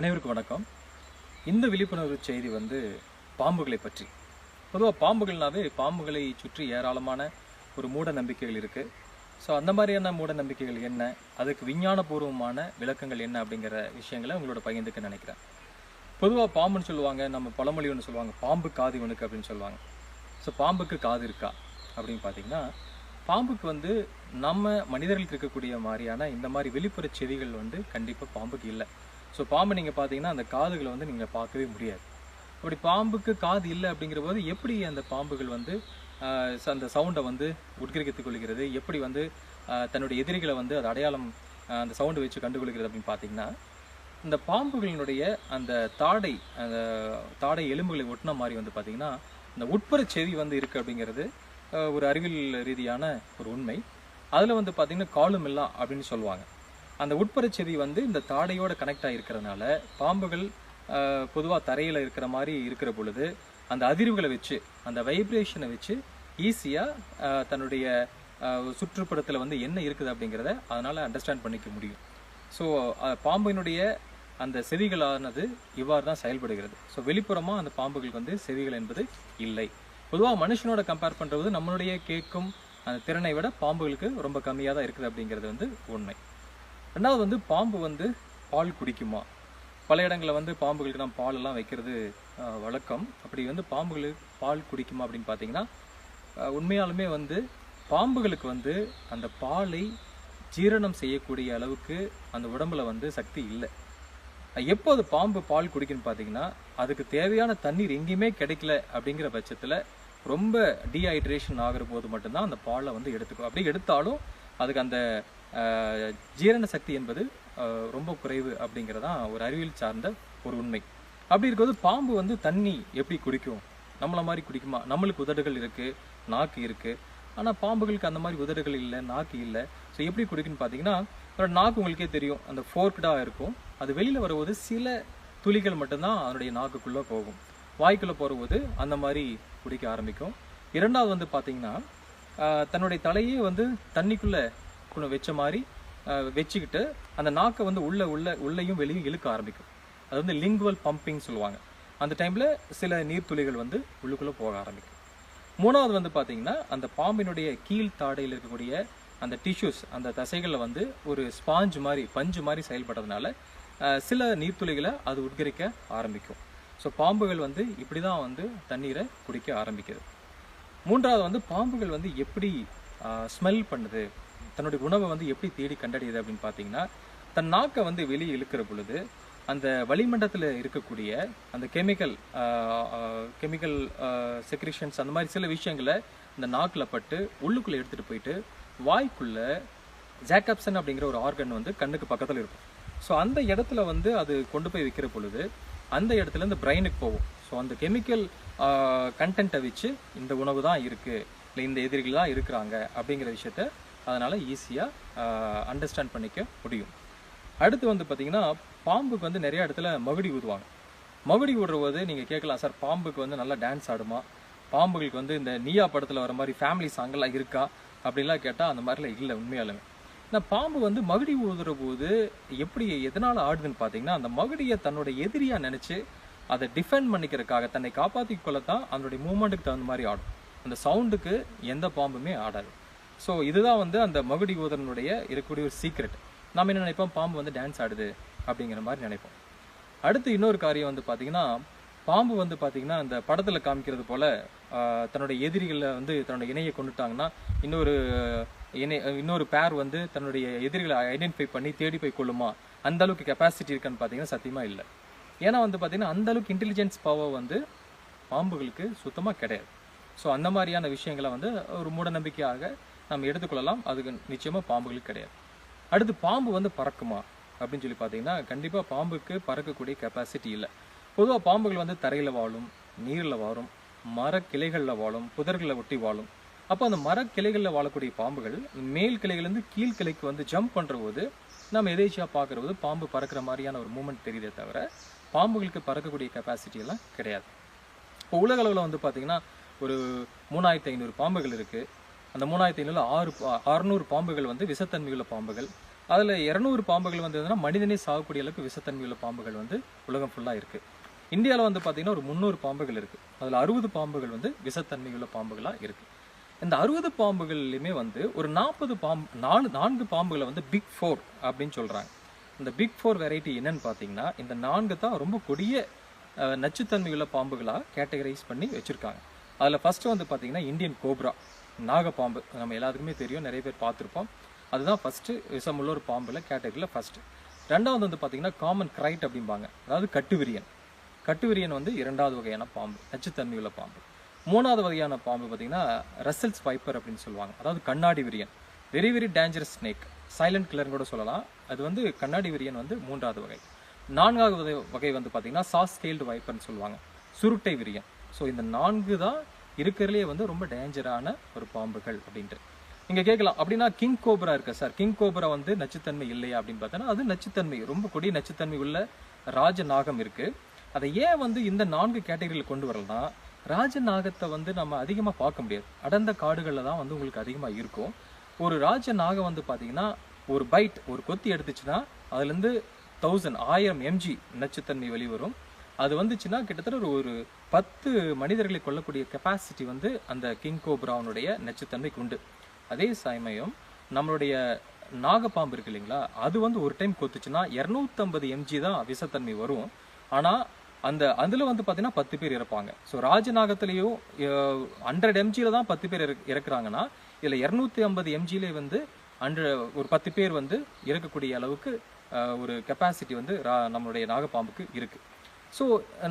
அனைவருக்கும் வணக்கம். இந்த விழிப்புணர்வு செய்தி வந்து பாம்புகளை பற்றி. பொதுவாக பாம்புகள்னாவே பாம்புகளை சுற்றி ஏராளமான ஒரு மூட நம்பிக்கைகள் இருக்குது ஸோ அந்த மாதிரியான மூட நம்பிக்கைகள் என்ன? அதுக்கு விஞ்ஞானபூர்வமான விளக்கங்கள் என்ன அப்படிங்கிற விஷயங்களை உங்களோட பகிர்ந்துக்க நினைக்கிறேன். பொதுவாக பாம்புன்னு சொல்லுவாங்க நம்ம பழமொழி ஒன்று சொல்லுவாங்க பாம்பு காது இவனுக்கு அப்படின்னு சொல்லுவாங்க. ஸோ பாம்புக்கு காது இருக்கா? அப்படின்னு பார்த்தீங்கன்னா பாம்புக்கு வந்து நம்ம மனிதர்களுக்கு இருக்கக்கூடிய மாதிரியான இந்த மாதிரி வெளிப்புற செடிகள் வந்து கண்டிப்பாக பாம்புக்கு இல்லை. ஸோ பாம்பு நீங்கள் பார்த்தீங்கன்னா அந்த காதுகளை வந்து நீங்கள் பார்க்கவே முடியாது. அப்படி பாம்புக்கு காது இல்லை அப்படிங்கிற போது எப்படி அந்த பாம்புகள் வந்து ச- அந்த சவுண்டை வந்து உட்கிரகித்துக் கொள்கிறது? எப்படி வந்து தன்னுடைய எதிரிகளை வந்து அது அடையாளம் அந்த சவுண்டை வச்சு கண்டுகொள்கிறது அப்படின்னு பார்த்தீங்கன்னா இந்த பாம்புகளினுடைய அந்த தாடை அந்த தாடை எலும்புகளை ஒட்டின மாதிரி வந்து பார்த்தீங்கன்னா இந்த உட்புற செவி வந்து இருக்கு அப்படிங்கிறது ஒரு அறிவியல் ரீதியான ஒரு உண்மை. அதில் வந்து பார்த்தீங்கன்னா காலும் இல்லா அப்படின்னு சொல்லுவாங்க. அந்த உட்புற செவி வந்து இந்த தாடையோட கனெக்ட் ஆகிருக்கிறதுனால பாம்புகள் பொதுவாக தரையில் இருக்கிற மாதிரி இருக்கிற பொழுது அந்த அதிர்வுகளை வச்சு அந்த வைப்ரேஷனை வச்சு ஈஸியாக தன்னுடைய சுற்றுப்புறத்தில் வந்து என்ன இருக்குது அப்படிங்கிறத அதனால் அண்டர்ஸ்டாண்ட் பண்ணிக்க முடியும். ஸோ பாம்பினுடைய அந்த செவிகளானது இவ்வாறு தான் செயல்படுகிறது. ஸோ வெளிப்புறமாக அந்த பாம்புகளுக்கு வந்து செவிகள் என்பது இல்லை. பொதுவாக மனுஷனோட கம்பேர் பண்ணுறது நம்மளுடைய கேட்கும் அந்த திறனை விட பாம்புகளுக்கு ரொம்ப கம்மியாக தான் இருக்குது அப்படிங்கிறது வந்து உண்மை. ரெண்டாவது வந்து பாம்பு வந்து பால் குடிக்குமா? பல இடங்களில் வந்து பாம்புகளுக்கு தான் பாலெல்லாம் வைக்கிறது வழக்கம். அப்படி வந்து பாம்புகளுக்கு பால் குடிக்குமா அப்படின்னு பார்த்தீங்கன்னா உண்மையாலுமே வந்து பாம்புகளுக்கு வந்து அந்த பாலை ஜீரணம் செய்யக்கூடிய அளவுக்கு அந்த உடம்புல வந்து சக்தி இல்லை. எப்போ அது பாம்பு பால் குடிக்குன்னு பார்த்தீங்கன்னா அதுக்கு தேவையான தண்ணீர் எங்கேயுமே கிடைக்கல அப்படிங்கிற பட்சத்தில் ரொம்ப டீஹைட்ரேஷன் ஆகிற போது மட்டும்தான் அந்த பாலை வந்து எடுத்துக்கும். அப்படி எடுத்தாலும் அதுக்கு அந்த ஜீரண சக்தி என்பது ரொம்ப குறைவு அப்படிங்கிறதான் ஒரு அறிவியல் சார்ந்த ஒரு உண்மை. அப்படி இருக்கும்போது பாம்பு வந்து தண்ணி எப்படி குடிக்கும்? நம்மளை மாதிரி குடிக்குமா? நம்மளுக்கு உதடுகள் இருக்குது நாக்கு இருக்குது ஆனால் பாம்புகளுக்கு அந்த மாதிரி உதடுகள் இல்லை நாக்கு இல்லை. ஸோ எப்படி குடிக்குன்னு பார்த்தீங்கன்னா அதோட நாக்கு உங்களுக்கே தெரியும். அந்த ஃபோர்க்டாக இருக்கும். அது வெளியில் வரும்போது சில துளிகள் மட்டும்தான் அதனுடைய நாக்குக்குள்ளே போகும். வாய்க்குள்ளே போகும்போது அந்த மாதிரி குடிக்க ஆரம்பிக்கும். இரண்டாவது வந்து பார்த்திங்கன்னா தன்னுடைய தலையே வந்து தண்ணிக்குள்ளே வச்ச மாதிரி வச்சுக்கிட்டு அந்த நாக்கை வந்து உள்ள உள்ள உள்ளேயும் வெளியும் இழுக்க ஆரம்பிக்கும். அது வந்து லிங்குவல் பம்பிங் சொல்லுவாங்க. அந்த டைமில் சில நீர்த்துளிகள் வந்து உள்ளுக்குள்ளே போக ஆரம்பிக்கும். மூணாவது வந்து பார்த்தீங்கன்னா அந்த பாம்பினுடைய கீழ் தாடையில் இருக்கக்கூடிய அந்த டிஷ்யூஸ் அந்த தசைகளில் வந்து ஒரு ஸ்பாஞ்ச் மாதிரி பஞ்சு மாதிரி செயல்படுறதுனால சில நீர்த்துளிகளை அது உட்கரிக்க ஆரம்பிக்கும். ஸோ பாம்புகள் வந்து இப்படி தான் வந்து தண்ணீரை குடிக்க ஆரம்பிக்குது. மூன்றாவது வந்து பாம்புகள் வந்து எப்படி ஸ்மெல் பண்ணுது? தன்னுடைய உணவை வந்து எப்படி தேடி கண்டறியுது அப்படின்னு பார்த்தீங்கன்னா தன் நாக்கை வந்து வெளியே இழுக்கிற பொழுது அந்த வளிமண்டலத்தில் இருக்கக்கூடிய அந்த கெமிக்கல் கெமிக்கல் செக்ரிஷன்ஸ் அந்த மாதிரி சில விஷயங்களை இந்த நாக்கில் பட்டு உள்ளுக்குள்ளே எடுத்துகிட்டு போயிட்டு வாய்க்குள்ள ஜாக்கப்சன் அப்படிங்கிற ஒரு ஆர்கன் வந்து கண்ணுக்கு பக்கத்தில் இருக்கும். ஸோ அந்த இடத்துல வந்து அது கொண்டு போய் வைக்கிற பொழுது அந்த இடத்துல இந்த பிரெயினுக்கு போகும். ஸோ அந்த கெமிக்கல் கண்டென்ட்டை வச்சு இந்த உணவு தான் இருக்குது இல்லை இந்த எதிரிகள் தான் இருக்கிறாங்க அப்படிங்கிற விஷயத்த அதனால் ஈஸியாக அண்டர்ஸ்டாண்ட் பண்ணிக்க முடியும். அடுத்து வந்து பார்த்திங்கன்னா பாம்புக்கு வந்து நிறையா இடத்துல மகுடி ஊதுவாங்க. மகுடி ஊடுறபோது நீங்கள் கேட்கலாம் சார் பாம்புக்கு வந்து நல்லா டான்ஸ் ஆடுமா? பாம்புகளுக்கு வந்து இந்த நீயா படத்தில் வர மாதிரி ஃபேமிலி சாங்கெல்லாம் இருக்கா? அப்படின்லாம் கேட்டால் அந்த மாதிரிலாம் இல்லை உண்மையாலுமே. இந்த பாம்பு வந்து மகுடி ஊதுற போது எப்படி எதனால் ஆடுதுன்னு பார்த்தீங்கன்னா அந்த மகுடியை தன்னோட எதிரியாக நினச்சி அதை டிஃபெண்ட் பண்ணிக்கிறதுக்காக தன்னை காப்பாற்றிக்கொள்ள தான் அதனுடைய மூமெண்ட்டுக்கு தகுந்த மாதிரி ஆடும். அந்த சவுண்டுக்கு எந்த பாம்புமே ஆடாது. ஸோ இதுதான் வந்து அந்த மகுடி ஊதரனுடைய இருக்கக்கூடிய ஒரு சீக்ரெட் நம்ம என்ன நினைப்போம்? பாம்பு வந்து டான்ஸ் ஆடுது அப்படிங்கிற மாதிரி நினைப்போம். அடுத்து இன்னொரு காரியம் வந்து பார்த்தீங்கன்னா பாம்பு வந்து பார்த்தீங்கன்னா அந்த படத்தில் காமிக்கிறது போல் தன்னுடைய எதிரிகளை வந்து தன்னோட இணையை கொண்டுட்டாங்கன்னா இன்னொரு இணை இன்னொரு பேர் வந்து தன்னுடைய எதிரிகளை ஐடென்டிஃபை பண்ணி தேடி போய் கொள்ளுமா? அந்த அளவுக்கு கெப்பாசிட்டி இருக்கான்னு பார்த்தீங்கன்னா சத்தியமாக இல்லை. ஏன்னா வந்து பார்த்தீங்கன்னா அந்த அளவுக்கு இன்டெலிஜென்ஸ் பவர் வந்து பாம்புகளுக்கு சுத்தமாக கிடையாது. ஸோ அந்த மாதிரியான விஷயங்களை வந்து ஒரு மூட நம்பிக்கையாக நம்ம எடுத்துக்கொள்ளலாம். அதுக்கு நிச்சயமாக பாம்புகளுக்கு கிடையாது. அடுத்து பாம்பு வந்து பறக்குமா? அப்படின்னு சொல்லி பார்த்தீங்கன்னா கண்டிப்பாக பாம்புக்கு பறக்கக்கூடிய கெப்பாசிட்டி இல்லை. பொதுவாக பாம்புகள் வந்து தரையில் வாழும் நீரில் வாழும் மரக்கிளைகளில் வாழும் புதர்களை ஒட்டி வாழும். அப்போ அந்த மரக்கிளைகளில் வாழக்கூடிய பாம்புகள் மேல் கிளைகள்லேருந்து கீழ் கிளைக்கு வந்து ஜம்ப் பண்ணுற போது நம்ம எதேச்சியாக பார்க்குறது பாம்பு பறக்கிற மாதிரியான ஒரு மூமெண்ட் தெரியுதே தவிர பாம்புகளுக்கு பறக்கக்கூடிய கெப்பாசிட்டி எல்லாம் கிடையாது. இப்போ உலக அளவில் வந்து பார்த்தீங்கன்னா ஒரு மூணாயிரத்தி ஐநூறு பாம்புகள் இருக்குது அந்த மூணாயிரத்தி ஐநூறு ஆறு அறுநூறு பாம்புகள் வந்து விஷத்தன்மையுள்ள பாம்புகள். அதில் இரநூறு பாம்புகள் வந்து எதுனா மனிதனே சாகக்கூடிய அளவுக்கு விஷத்தன்மை பாம்புகள் வந்து உலகம் ஃபுல்லாக இருக்குது இந்தியாவில் வந்து பார்த்தீங்கன்னா ஒரு முந்நூறு பாம்புகள் இருக்குது அதில் அறுபது பாம்புகள் வந்து விஷத்தன்மையுள்ள பாம்புகளாக இருக்குது இந்த அறுபது பாம்புகள்லையுமே வந்து ஒரு நாற்பது பாம்பு நாலு நான்கு பாம்புகளை வந்து பிக் ஃபோர் அப்படின்னு சொல்கிறாங்க இந்த பிக் ஃபோர் வெரைட்டி என்னன்னு பார்த்தீங்கன்னா இந்த நான்கு தான் ரொம்ப கொடிய நச்சுத்தன்மையுள்ள பாம்புகளாக கேட்டகரைஸ் பண்ணி வச்சுருக்காங்க. அதில் ஃபஸ்ட்டு வந்து பார்த்தீங்கன்னா இந்தியன் கோப்ரா. நாகப்பாம்பு நம்ம எல்லாத்துக்குமே தெரியும் நிறைய பேர் பார்த்துருப்போம். அதுதான் ஃபஸ்ட்டு விஷமுள்ள ஒரு பாம்பில் கேட்டகரியில் ஃபஸ்ட்டு ரெண்டாவது வந்து பார்த்தீங்கன்னா காமன் கிரைட் அப்படிம்பாங்க. அதாவது கட்டுவிரியன். கட்டுவிரியன் வந்து இரண்டாவது வகையான பாம்பு நச்சுத்தன்மையுள்ள பாம்பு. மூணாவது வகையான பாம்பு பார்த்தீங்கன்னா ரசல்ஸ் வைப்பர் அப்படின்னு சொல்லுவாங்க. அதாவது கண்ணாடி விரியன். Very very dangerous snake silent கிளர்னு கூட சொல்லலாம். அது வந்து கண்ணாடி விரியன் வந்து மூன்றாவது வகை. நான்காவது வகை- வந்து பார்த்திங்கன்னா சாஸ் ஸ்கேல்டு வைப்பர்னு சொல்லுவாங்க. சுருட்டை விரியன். ஸோ இந்த நான்கு தான் இருக்கிறதுலே வந்து ரொம்ப டேஞ்சரான ஒரு பாம்புகள் அப்படின்ட்டு. நீங்கள் கேட்கலாம் அப்படின்னா கிங் கோப்ரா இருக்கா சார் கிங் கோப்ரா வந்து நச்சுத்தன்மை இல்லையா அப்படின்னு பார்த்தோன்னா அது நச்சுத்தன்மை ரொம்ப கொடிய நச்சுத்தன்மை உள்ள ராஜ நாகம் இருக்குது அதை ஏன் வந்து இந்த நான்கு கேட்டகரியில் கொண்டு வரலாம் ராஜ நாகத்தை வந்து நம்ம அதிகமாக பார்க்க முடியாது. அடர்ந்த காடுகளில் தான் வந்து உங்களுக்கு அதிகமாக இருக்கும். ஒரு ராஜ நாகம் வந்து பார்த்தீங்கன்னா ஒரு பைட் ஒரு கொத்தி எடுத்துச்சுன்னா அதுலேருந்து தௌசண்ட் ஆயிரம் எம்ஜி நச்சுத்தன்மை வெளிவரும். அது வந்துச்சுன்னா கிட்டத்தட்ட ஒரு ஒரு பத்து மனிதர்களை கொல்லக்கூடிய கெப்பாசிட்டி வந்து அந்த கிங் கோப்ராவனுடைய நச்சுத்தன்மைக்கு உண்டு. அதே சமயம் நம்மளுடைய நாகப்பாம்பு இருக்கு இல்லைங்களா அது வந்து ஒரு டைம் கொத்துச்சுன்னா இரநூத்தம்பது எம்ஜி தான் விஷத்தன்மை வரும். ஆனால் அந்த அதில் வந்து பார்த்தீங்கன்னா பத்து பேர் இறப்பாங்க. ஸோ ராஜநாகத்திலையும் ஹண்ட்ரட் எம்ஜியில் தான் பத்து பேர் இறக்குறாங்கன்னா இதில் இரநூத்தி ஐம்பது எம்ஜிலே வந்து ஹண்ட்ரட் ஒரு பத்து பேர் வந்து இறக்கக்கூடிய அளவுக்கு ஒரு கெப்பாசிட்டி வந்து ரா- நம்மளுடைய நாகப்பாம்புக்கு இருக்குது ஸோ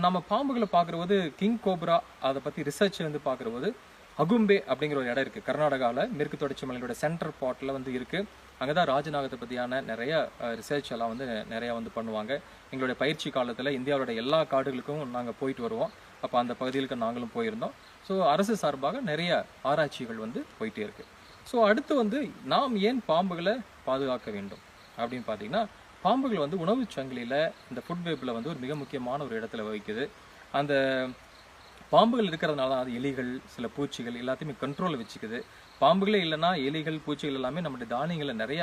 நம்ம பாம்புகளை பார்க்குறபோது கிங் கோப்ரா அதை பற்றி ரிசர்ச் வந்து பார்க்குறபோது அகும்பே அப்படிங்கிற ஒரு இடம் இருக்குது கர்நாடகாவில் மேற்கு தொடர்ச்சி மலையோட சென்டர் பாட்டில் வந்து இருக்குது அங்கே தான் ராஜநாகத்தை பற்றியான நிறைய ரிசர்ச் எல்லாம் வந்து நிறையா வந்து பண்ணுவாங்க. எங்களுடைய பயிற்சி காலத்தில் இந்தியாவோட எல்லா காடுகளுக்கும் நாங்கள் போயிட்டு வருவோம். அப்போ அந்த பகுதிகளுக்கு நாங்களும் போயிருந்தோம். ஸோ அரசு சார்பாக நிறைய ஆராய்ச்சிகள் வந்து போயிட்டே இருக்குது ஸோ அடுத்து வந்து நாம் ஏன் பாம்புகளை பாதுகாக்க வேண்டும் அப்படின்னு பார்த்தீங்கன்னா பாம்புகள் வந்து உணவுச் சங்கிலியில் இந்த ஃபுட் வேப்பில் வந்து ஒரு மிக முக்கியமான ஒரு இடத்துல வகிக்குது. அந்த பாம்புகள் இருக்கிறதுனால தான் அது எலிகள் சில பூச்சிகள் எல்லாத்தையுமே கண்ட்ரோலில் வச்சுக்குது. பாம்புகளே இல்லைன்னா எலிகள் பூச்சிகள் எல்லாமே நம்மளுடைய தானியங்களை நிறைய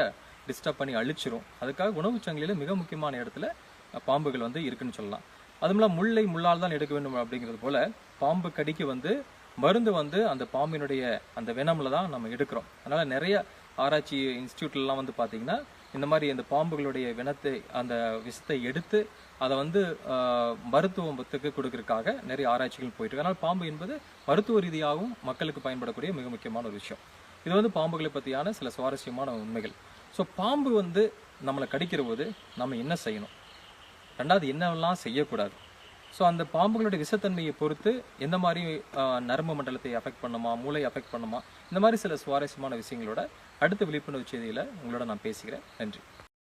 டிஸ்டர்ப் பண்ணி அழிச்சிரும். அதுக்காக உணவுச் சங்கிலியில் மிக முக்கியமான இடத்துல பாம்புகள் வந்து இருக்குன்னு சொல்லலாம். அதுமில்ல முல்லை முள்ளால் தான் எடுக்க வேண்டும் அப்படிங்கிறது போல் பாம்பு கடிக்கு வந்து மருந்து வந்து அந்த பாம்பினுடைய அந்த வினமில் தான் நம்ம எடுக்கிறோம். அதனால் நிறைய ஆராய்ச்சி இன்ஸ்டியூட்லலாம் வந்து பார்த்திங்கன்னா இந்த மாதிரி இந்த பாம்புகளுடைய வினத்தை அந்த விஷத்தை எடுத்து அதை வந்து மருத்துவத்துக்கு கொடுக்கறதுக்காக நிறைய ஆராய்ச்சிகள் போயிட்டு இருக்கு அதனால் பாம்பு என்பது மருத்துவ ரீதியாகவும் மக்களுக்கு பயன்படக்கூடிய மிக முக்கியமான ஒரு விஷயம். இது வந்து பாம்புகளை பற்றியான சில சுவாரஸ்யமான உண்மைகள். ஸோ பாம்பு வந்து நம்மளை கடிக்கிற போது நம்ம என்ன செய்யணும்? ரெண்டாவது என்னெல்லாம் செய்யக்கூடாது? ஸோ அந்த பாம்புகளுடைய விஷத்தன்மையை பொறுத்து எந்த மாதிரி நரம்பு மண்டலத்தை அஃபெக்ட் பண்ணுமா மூளை அஃபெக்ட் பண்ணுமா இந்த மாதிரி சில சுவாரஸ்யமான விஷயங்களோட அடுத்த விழிப்புணர்வு செய்தியில் உங்களோட நான் பேசுகிறேன் நன்றி.